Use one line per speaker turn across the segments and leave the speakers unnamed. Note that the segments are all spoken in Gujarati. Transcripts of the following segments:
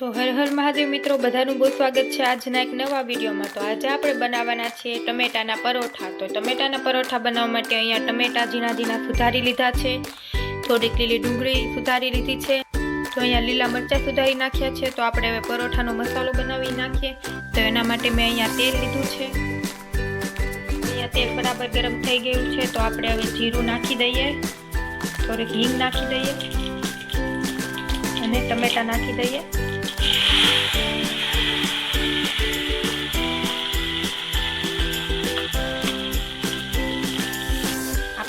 તો હર હર મહાદેવ મિત્રો, બધાનું બહુ સ્વાગત છે આજના એક નવા વિડીયોમાં. તો આજે આપણે બનાવવાના છીએ ટમેટાના પરોઠા. તો ટમેટાના પરોઠા બનાવવા માટે અહીંયા ટમેટા ઝીણા ઝીણા સુધારી લીધા છે. થોડીક લીલી ડુંગળી સુધારી લીધી છે. તો અહીંયા લીલા મરચાં સુધારી નાખ્યા છે. તો આપણે હવે પરોઠાનો મસાલો બનાવી નાખીએ. તો એના માટે મેં અહીંયા તેલ લીધું છે. અહીંયા તેલ બરાબર ગરમ થઈ ગયું છે. તો આપણે હવે જીરું નાખી દઈએ. થોડીક હિંગ નાખી દઈએ. અને ટમેટા નાખી દઈએ.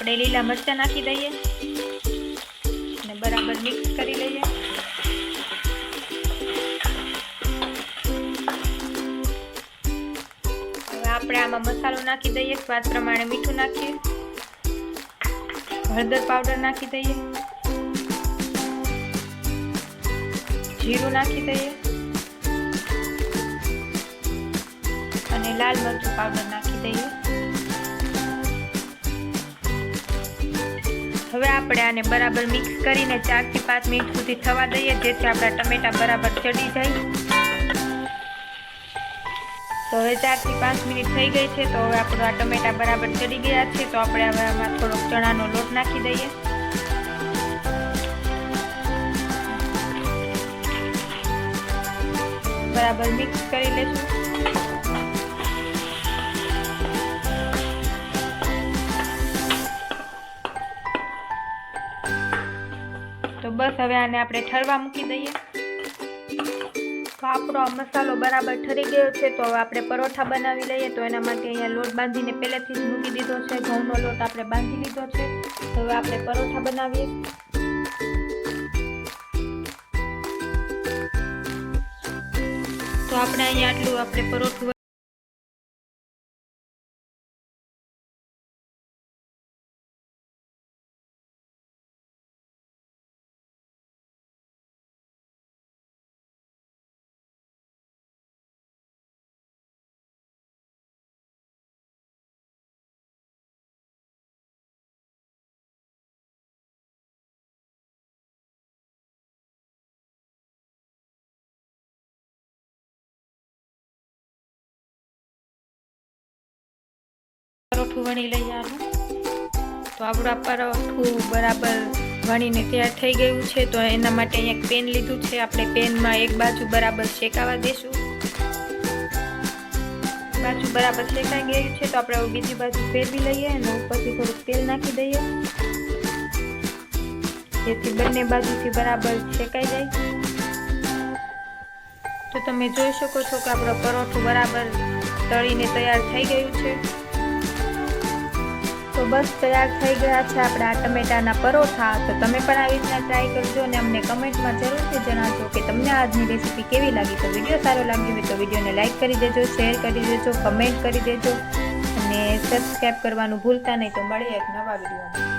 આપણે લીલા મરચાં નાખી દઈએ. અને બરાબર મિક્સ કરી લઈએ. હવે આપણે આમાં મસાલો નાખી દઈએ. સ્વાદ પ્રમાણે મીઠું નાખીએ. હળદર પાવડર નાખી દઈએ. જીરું નાખી દઈએ. અને લાલ મરચું પાવડર નાખી દઈએ. હવે આપણે આને બરાબર મિક્સ કરીને ચારથી પાંચ મિનિટ સુધી થવા દઈએ, જેથી આપણા ટમેટા બરાબર ચડી જાય. તો હવે ચારથી પાંચ મિનિટ થઈ ગઈ છે, તો હવે આપણું આ ટમેટા બરાબર ચડી ગયા છે, તો આપણે હવે આમાં થોડોક ચણાનો લોટ નાખી દઈએ. બરાબર મિક્સ કરી લેશું. બસ હવે આને આપણે ઠરવા મૂકી દઈએ. તો આપણો આ મસાલો બરાબર ઠરી ગયો છે, તો હવે આપણે પરોઠા બનાવી લઈએ. તો એના માટે અહીંયા લોટ બાંધીને પહેલેથી જ મૂકી દીધો છે, ઘઉંનો લોટ આપણે બાંધી લીધો છે. તો હવે આપણે પરોઠા બનાવીએ. તો આપણે અહીંયા આટલું આપણે પરોઠું પરોઠું વણી લઈએ આનું તો આપણું આ પરોઠું બરાબર વણીને તૈયાર થઈ ગયું છે. તો એના માટે અહીંયા પેન લીધું છે. આપણે પેનમાં એક બાજુ બરાબર શેકાવા દઈશું બાજુ બરાબર શેકાઈ ગયું છે. તો આપણે બીજી બાજુ ફેરવી લઈએ અને ઉપરથી થોડુંક તેલ નાખી દઈએ. જેથી બંને બાજુથી બરાબર શેકાઈ જાય. તો તમે જોઈ શકો છો કે આપણો પરોઠું બરાબર તળીને તૈયાર થઈ ગયું છે. તો બસ તૈયાર થઈ ગયા છે આપણા ટમેટાના પરોઠા. તો તમે પણ આવી રીતના ટ્રાય કરજો અને અમને કમેન્ટમાં જરૂરથી જણાવજો કે તમને આજની રેસીપી કેવી લાગી. તો વીડિયો સારો લાગ્યો હોય તો વિડીયોને લાઇક કરી દેજો શેર કરી દેજો કમેન્ટ કરી દેજો અને સબસ્ક્રાઈબ કરવાનું ભૂલતા નહીં. તો મળીએ એક નવા વિડીયોમાં